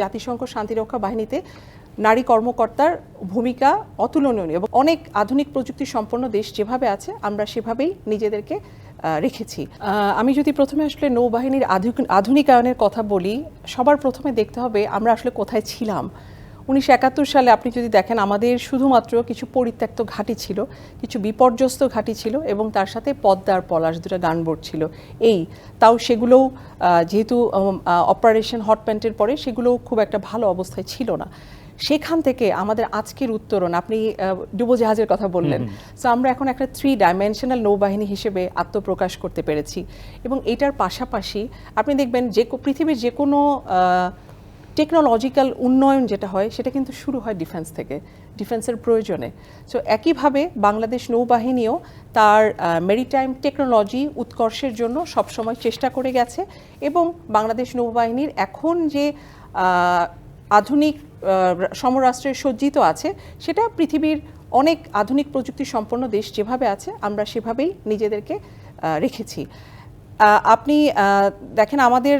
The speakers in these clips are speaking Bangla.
জাতিসংঘ শান্তিরক্ষা বাহিনীতে নারী কর্মকর্তার ভূমিকা অতুলনীয় এবং অনেক আধুনিক প্রযুক্তি সম্পন্ন দেশ যেভাবে আছে, আমরা সেভাবেই নিজেদেরকে রেখেছি। আমি যদি প্রথমে আসলে নৌবাহিনীর আধুনিক- আধুনিকায়নের কথা বলি, সবার প্রথমে দেখতে হবে আমরা আসলে কোথায় ছিলাম। উনিশশো একাত্তর সালে আপনি যদি দেখেন আমাদের শুধুমাত্র কিছু পরিত্যক্ত ঘাঁটি ছিল কিছু বিপর্যস্ত ঘাঁটি ছিল এবং তার সাথে পদ্মার পলাশ দুটো গানবোর্ড ছিল। এই তাও সেগুলোও যেহেতু অপারেশন হট প্যান্টের পরে সেগুলোও খুব একটা ভালো অবস্থায় ছিল না। সেখান থেকে আমাদের আজকের উত্তরণ আপনি ডুবোজাহাজের কথা বললেন। সো আমরা এখন একটা থ্রি ডাইমেনশনাল নৌবাহিনী হিসেবে আত্মপ্রকাশ করতে পেরেছি। এবং এটার পাশাপাশি আপনি দেখবেন যে পৃথিবীর যে কোনো টেকনোলজিক্যাল উন্নয়ন যেটা হয়, সেটা কিন্তু শুরু হয় ডিফেন্স থেকে ডিফেন্সের প্রয়োজনে। সো একইভাবে বাংলাদেশ নৌবাহিনীও তার মেরিটাইম টেকনোলজি উৎকর্ষের জন্য সবসময় চেষ্টা করে গেছে এবং বাংলাদেশ নৌবাহিনীর এখন যে আধুনিক সমরাষ্ট্রে সজ্জিত আছে, সেটা পৃথিবীর অনেক আধুনিক প্রযুক্তি সম্পন্ন দেশ যেভাবে আছে, আমরা সেভাবেই নিজেদেরকে রেখেছি। আপনি দেখেন আমাদের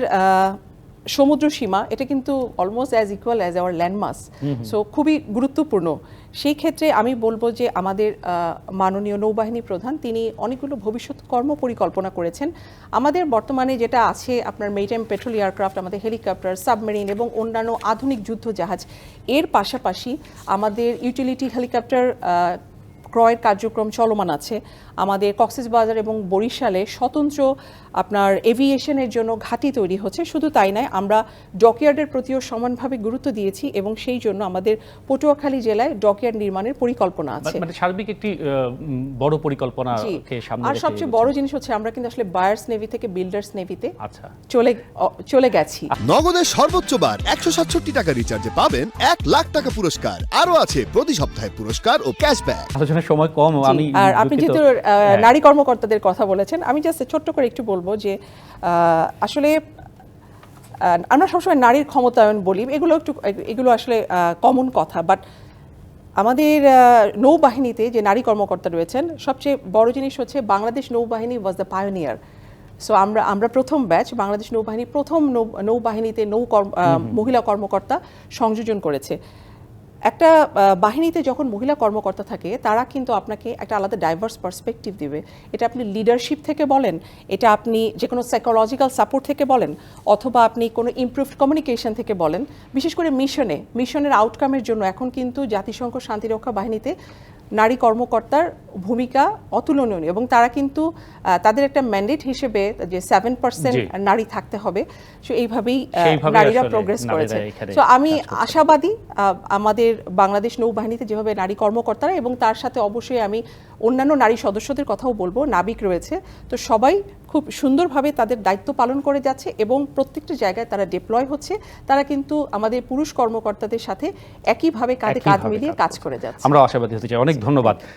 সমুদ্র সীমা এটা কিন্তু almost as equal as our landmass so খুবই গুরুত্বপূর্ণ। সেই ক্ষেত্রে আমি বলব যে আমাদের মাননীয় নৌবাহিনী প্রধান তিনি অনেকগুলো ভবিষ্যৎ কর্ম পরিকল্পনা করেছেন। আমাদের বর্তমানে যেটা আছে আপনার মেরিটাইম পেট্রোল এয়ারক্রাফট আমাদের হেলিকপ্টার সাবমেরিন এবং অন্যান্য আধুনিক যুদ্ধ জাহাজ এর পাশাপাশি আমাদের ইউটিলিটি হেলিকপ্টার ক্রয়ের কার্যক্রম চলমান আছে। আমাদের কক্সবাজার এবং বরিশালে স্বতন্ত্র আপনার এভিয়েশনের জন্য ঘাঁটি তৈরি হচ্ছে। শুধু তাই নয় আমরা ডকইয়ার্ডের প্রতিও সমানভাবে গুরুত্ব দিয়েছি এবং সেই জন্য আমাদের পটুয়াখালী জেলায় ডকইয়ার্ড নির্মাণের পরিকল্পনা আছে। মানে সার্বিক একটি বড় পরিকল্পনা আর সবচেয়ে বড় জিনিস হচ্ছে আমরা কিন্তু আসলে বায়ার্স নেভি থেকে বিল্ডার্স নেভিতে আচ্ছা। চলে চলে গেছি। নগদের সর্বোচ্চ বার একশো সাতষট্টি টাকা রিচার্জে পাবেন এক লাখ টাকা পুরস্কার। আরও আছে প্রতি সপ্তাহে পুরস্কার ও ক্যাশব্যাক আলোচনার সময় কম আমি আর আপনি যেহেতু হ্যাঁ। নারী কর্মকর্তাদের কথা বলেছেন আমি জাস্ট ছোট্ট করে একটু বলব যে আসলে আমরা সবসময় নারীর ক্ষমতায়ন বলি এগুলো একটু এগুলো আসলে কমন কথা বাট আমাদের নৌবাহিনীতে যে নারী কর্মকর্তা রয়েছেন সবচেয়ে বড় জিনিস হচ্ছে বাংলাদেশ নৌবাহিনী ওয়াজ দ্য পায়োনিয়ার সো আমরা আমরা প্রথম ব্যাচ বাংলাদেশ নৌবাহিনী প্রথম নৌ- নৌবাহিনীতে নৌ মহিলা কর্মকর্তা সংযোজন করেছে। একটা বাহিনীতে যখন মহিলা কর্মকর্তা থাকে, তারা কিন্তু আপনাকে একটা আলাদা ডাইভার্স পার্সপেক্টিভ দিবে। এটা আপনি লিডারশিপ থেকে বলেন, এটা আপনি যে কোনো সাইকোলজিক্যাল সাপোর্ট থেকে বলেন, অথবা আপনি কোনো ইমপ্রুভড কমিউনিকেশন থেকে বলেন, বিশেষ করে মিশনে। মিশনের আউটকামের জন্য এখন কিন্তু জাতিসংঘ শান্তিরক্ষা বাহিনীতে নারী কর্মকর্তার ভূমিকা অতুলনীয় এবং তারা কিন্তু তাদের একটা ম্যান্ডেট হিসেবে যে সেভেন পার্সেন্ট নারী থাকতে হবে সো এইভাবেই নারীরা প্রোগ্রেস করেছে। সো আমি আশাবাদী আহ, আমাদের বাংলাদেশ নৌবাহিনীতে যেভাবে নারী কর্মকর্তারা এবং তার সাথে অবশ্যই আমি অন্যান্য নারী সদস্যদের কথাও বলব নাবিক রয়েছে। তো সবাই খুব সুন্দরভাবে তাদের দায়িত্ব পালন করে যাচ্ছে এবং প্রত্যেকটা জায়গায় তারা ডিপ্লয় হচ্ছে। তারা কিন্তু আমাদের পুরুষ কর্মকর্তাদের সাথে একইভাবে কাঁধে কাঁধ মিলিয়ে কাজ কাজ করে যাচ্ছে। আমরা আশাবাদী হতে চাই। অনেক ধন্যবাদ।